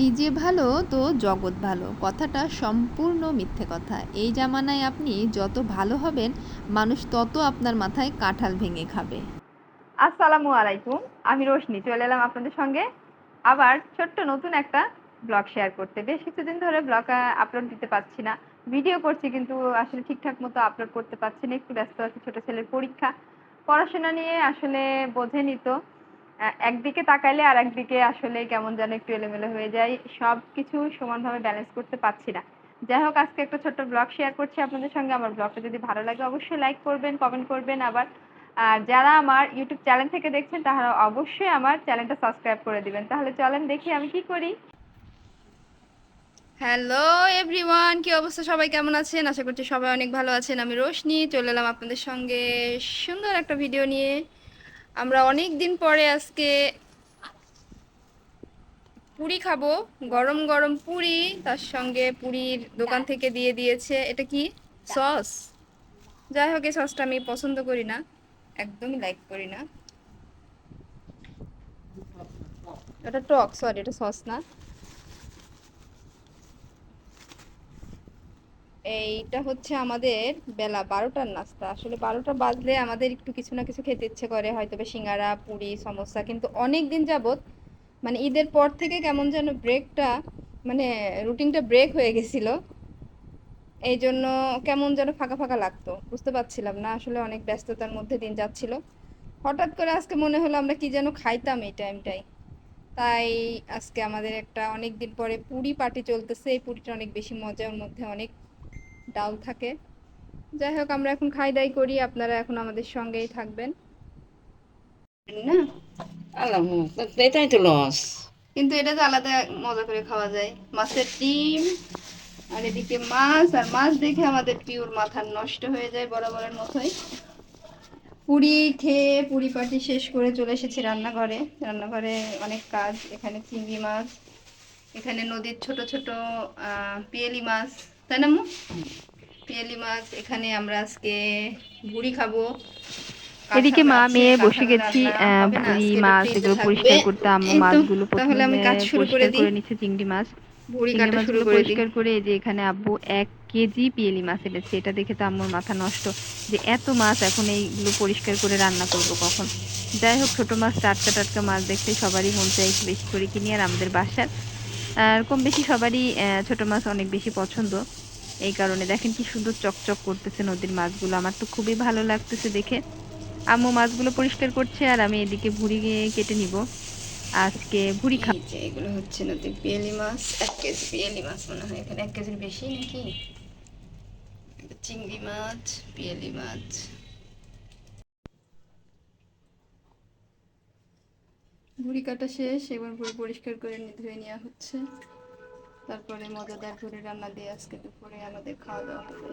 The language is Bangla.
নিজে ভালো, তো জগৎ ভালো। কথাটা সম্পূর্ণ মিথ্যে কথা। এই জামানায় আপনি যত ভালো হবেন, মানুষ তত আপনার মাথায় কাঁঠাল ভেঙে খাবে। আসসালামু আলাইকুম, আমি রোশনি, চলে এলাম আপনাদের সঙ্গে। আবার ছোট্ট নতুন একটা ব্লগ শেয়ার করতে। বেশ কিছুদিন ধরে ব্লগ আপলোড দিতে পারছি না। ভিডিও করছি কিন্তু আসলে ঠিকঠাক মতো আপলোড করতে পারছি না। একটু ব্যস্ত আছি, ছোট ছেলের পরীক্ষা। পড়াশোনা নিয়ে আসলে বোঝেনি তো। একদিকে তাকাইলে আর একদিকে আসলে কেমন যেন একটু এলোমেলো হয়ে যায়। সব কিছু সমানভাবে ব্যালেন্স করতে পারছি না। যাই হোক, আজকে একটা ছোট্ট ব্লগ শেয়ার করছি আপনাদের সঙ্গে। আমার ব্লগটা যদি ভালো লাগে অবশ্যই লাইক করবেন কমেন্ট করবেন আবার। আর যারা আমার ইউটিউব চ্যানেল থেকে দেখছেন, তারা অবশ্যই আমার চ্যানেলটা সাবস্ক্রাইব করে দিবেন। তাহলে চলেন দেখি আমি কি করি। হ্যালো এভরিওয়ান কি অবস্থা? সবাই কেমন আছেন? আশা করছি সবাই অনেক ভালো আছেন। আমি রোশনি, চলে এলাম আপনাদের সঙ্গে সুন্দর একটা ভিডিও নিয়ে। আমরা অনেক দিন পরে আজকে পুরি খাব গরম গরম পুরি তার সঙ্গে পুরির দোকান থেকে দিয়ে দিয়েছে। এটা কি? সস? যাই হোক এই সসটা আমি পছন্দ করি না। একদমই লাইক করি না। এটা টক সরি এটা সস না। এইটা হচ্ছে আমাদের বেলা বারোটার নাস্তা। আসলে বারোটা বাজলে আমাদের একটু কিছু না কিছু খেতে ইচ্ছে করে হয়তো বা সিঙ্গারা, পুরি, সমোসা। কিন্তু অনেক দিন যাবত মানে ঈদের পর থেকে কেমন যেন ব্রেকটা মানে রুটিনটা ব্রেক হয়ে গেছিল। এই জন্য কেমন যেন ফাঁকা ফাঁকা লাগতো। বুঝতে পারছিলাম না আসলে অনেক ব্যস্ততার মধ্যে দিন যাচ্ছিল। হঠাৎ করে আজকে মনে হলো আমরা কি যেন খাইতাম এই টাইমটাই তাই আজকে আমাদের একটা অনেক দিন পরে পুরি পার্টি চলতেছে। এই পুরিটা অনেক বেশি মজার মধ্যে অনেক ডাল থাকে। যাই হোক আমরা এখন খাই দাই করি আপনারা এখন আমাদের সঙ্গেই থাকবেন। না? এটাই তো লস কিন্তু এটা তো আলাদা মজা করে খাওয়া যায়। মাছের ডিম আর এদিকে মাছ আর মাছ দেখে আমাদের পিওর মাথা নষ্ট হয়ে যায় বরাবরের মতোই। পুরি খেয়ে পুরি পাটি শেষ করে চলে এসেছি রান্নাঘরে। রান্নাঘরে অনেক কাজ এখানে চিংড়ি মাছ এখানে নদীর ছোট ছোট আহ, পিয়েলি মাছ তাই না মু? পিয়েলি মাছ এখানে আমরা আজকে ভুড়ি খাব। এদিকে মা মেয়ে বসে গেছি আজকে মাছ এগুলো পরিষ্কার করতে আম্মু মাছগুলো তাহলে আমি কাজ শুরু করে দিই। চিংড়ি মাছ। ভুড়ি কাটা শুরু করে পরিষ্কার করে এই যে এখানে আব্বু এক কেজি পিয়েলি মাছ এনেছে এটা দেখে তো আম্মুর মাথা নষ্ট যে এত মাছ এখন এইগুলো পরিষ্কার করে রান্না করব কখন? যাই হোক ছোট মাছ টাটকা টাটকা মাছ দেখতে সবারই মন চাই বেশি করে কিনি আর আমাদের বাসার আর কম বেশি সবারই ছোট মাছ অনেক বেশি পছন্দ। এই কারণে দেখেন কি সুন্দর চকচক করতেছে নদীর মাছগুলো। আমার তো খুবই ভালো লাগতেছে দেখে। আম্মু মাছগুলো পরিষ্কার করছে আর আমি এদিকে ভুড়ি কেটে নিব। আজকে ভুড়ি যে এগুলো হচ্ছে নদীর পিয়ালি মাছ। এক কেজি পিয়ালি মাছ মনে হয় এখানে। এক কেজির বেশি নাকি? চিংড়ি মাছ পিয়ালি মাছ। ভুড়ি কাটা শেষ, এবার ভুড়ি পরিষ্কার করে ধুয়ে নেওয়া হচ্ছে। তারপরে মজাদার ঘুরে রান্না দিয়ে আজকে দুপুরে আমাদের খাওয়া দাওয়া হবে।